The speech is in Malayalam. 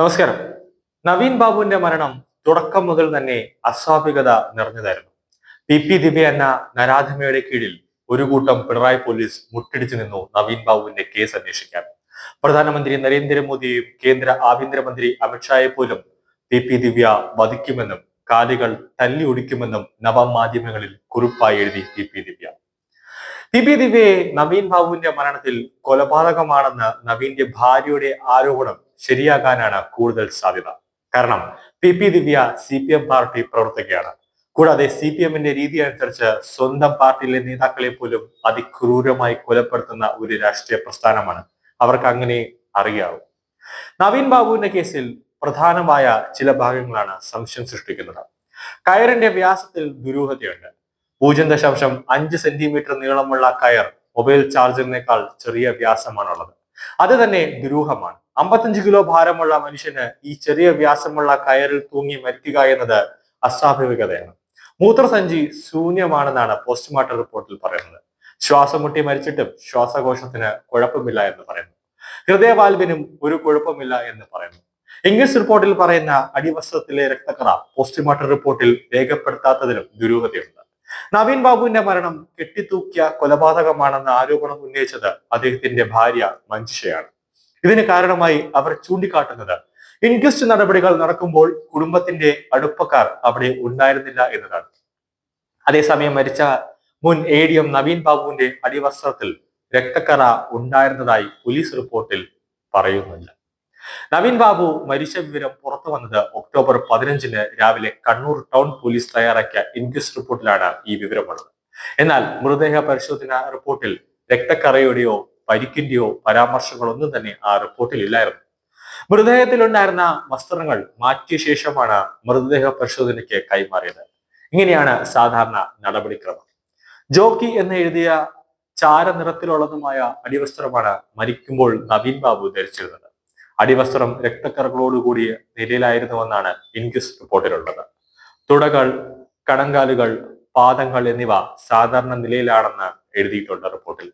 നമസ്കാരം. നവീൻ ബാബുവിന്റെ മരണം തുടക്കം മുതൽ തന്നെ അസ്വാഭികത നിറഞ്ഞതായിരുന്നു. പി പി ദിവ്യ എന്ന നരാധമയുടെ കീഴിൽ ഒരു കൂട്ടം പിണറായി പോലീസ് മുട്ടിടിച്ചു നിന്നു നവീൻ ബാബുവിന്റെ കേസ് അന്വേഷിക്കാൻ. പ്രധാനമന്ത്രി നരേന്ദ്രമോദിയെയും കേന്ദ്ര ആഭ്യന്തരമന്ത്രി അമിത്ഷായെ പോലും പി പി ദിവ്യ വധിക്കുമെന്നും കാലുകൾ തല്ലി ഒടിക്കുമെന്നും നവമാധ്യമങ്ങളിൽ കുറിപ്പായി എഴുതി P P Divya. P P ദിവ്യയെ നവീൻ ബാബുവിന്റെ മരണത്തിൽ കൊലപാതകമാണെന്ന് നവീന്റെ ഭാര്യയുടെ ആരോപണം ശരിയാകാനാണ് കൂടുതൽ സാധ്യത. കാരണം P. P. Divya C. P. M party പ്രവർത്തകയാണ് കൂടാതെ സി. പി. എമ്മിന്റെ രീതി അനുസരിച്ച് സ്വന്തം പാർട്ടിയിലെ നേതാക്കളെ പോലും അതിക്രൂരമായി കൊലപ്പെടുത്തുന്ന ഒരു രാഷ്ട്രീയ പ്രസ്ഥാനമാണ്. അവർക്ക് അങ്ങനെ അറിയാവൂ. നവീൻ ബാബുവിന്റെ കേസിൽ പ്രധാനമായ ചില ഭാഗങ്ങളാണ് സംശയം സൃഷ്ടിക്കുന്നത്. കയറിന്റെ വ്യാസത്തിൽ ദുരൂഹതയുണ്ട്. പൂജ്യം ദശാംശം അഞ്ച് സെന്റിമീറ്റർ നീളമുള്ള കയർ മൊബൈൽ ചാർജറിനേക്കാൾ ചെറിയ വ്യാസമാണുള്ളത്. അത് തന്നെ ദുരൂഹമാണ്. അമ്പത്തഞ്ച് കിലോ ഭാരമുള്ള മനുഷ്യന് ഈ ചെറിയ വ്യാസമുള്ള കയറിൽ തൂങ്ങി മരിക്കുക എന്നത് അസ്വാഭാവികതയാണ്. മൂത്രസഞ്ചി ശൂന്യമാണെന്നാണ് പോസ്റ്റ്മോർട്ടം റിപ്പോർട്ടിൽ പറയുന്നത്. ശ്വാസം മുട്ടി മരിച്ചിട്ടും ശ്വാസകോശത്തിന് കുഴപ്പമില്ല എന്ന് പറയുന്നു. ഹൃദയവാൽവിനും ഒരു കുഴപ്പമില്ല എന്ന് പറയുന്നു. ഇംഗ്ലീഷ് റിപ്പോർട്ടിൽ പറയുന്ന അടിവസ്ത്രത്തിലെ രക്തക്കറ പോസ്റ്റ്മോർട്ടം റിപ്പോർട്ടിൽ രേഖപ്പെടുത്താത്തതിലും ദുരൂഹതയുണ്ട്. നവീൻ ബാബുവിന്റെ മരണം കെട്ടിത്തൂക്കിയ കൊലപാതകമാണെന്ന ആരോപണം ഉന്നയിച്ചത് അദ്ദേഹത്തിന്റെ ഭാര്യ മഞ്ജുഷയാണ്. ഇതിന് കാരണമായി അവർ ചൂണ്ടിക്കാട്ടുന്നത്. ഇൻക്വസ്റ്റ് നടപടികൾ നടക്കുമ്പോൾ കുടുംബത്തിന്റെ അടുപ്പക്കാർ അവിടെ ഉണ്ടായിരുന്നില്ല എന്നതാണ്. അതേസമയം മരിച്ച മുൻ എ ഡി എം നവീൻ ബാബുവിന്റെ അടിവസ്ത്രത്തിൽ രക്തക്കറ ഉണ്ടായിരുന്നതായി പോലീസ് റിപ്പോർട്ടിൽ പറയുന്നില്ല നവീൻ ബാബു മരിച്ച വിവരം പുറത്തു വന്നത് ഒക്ടോബർ പതിനഞ്ചിന് രാവിലെ കണ്ണൂർ ടൗൺ പോലീസ് തയ്യാറാക്കിയ ഇൻക്വസ്റ്റ് റിപ്പോർട്ടിലാണ് ഈ വിവരമുള്ളത്. എന്നാൽ മൃതദേഹ പരിശോധന റിപ്പോർട്ടിൽ രക്തക്കറയുടെയോ പരിക്കിന്റെയോ പരാമർശങ്ങളൊന്നും തന്നെ ആ റിപ്പോർട്ടിൽ ഇല്ലായിരുന്നു. മൃതദേഹത്തിലുണ്ടായിരുന്ന വസ്ത്രങ്ങൾ മാറ്റിയ ശേഷമാണ് മൃതദേഹ പരിശോധനയ്ക്ക് കൈമാറിയത്. ഇങ്ങനെയാണ് സാധാരണ നടപടിക്രമം. ജോക്കി എന്ന് എഴുതിയ ചാരനിറത്തിലുള്ളതുമായ അടിവസ്ത്രമാണ് മരിക്കുമ്പോൾ നവീൻ ബാബു ധരിച്ചിരുന്നത്. അടിവസ്ത്രം രക്തക്കറകളോടുകൂടിയ നിലയിലായിരുന്നുവെന്നാണ് ഇൻക്വസ്റ്റ് റിപ്പോർട്ടിലുള്ളത്. തുടകൾ കണങ്കാലുകൾ പാദങ്ങൾ എന്നിവ സാധാരണ നിലയിലാണെന്ന് എഴുതിയിട്ടുണ്ട് റിപ്പോർട്ടിൽ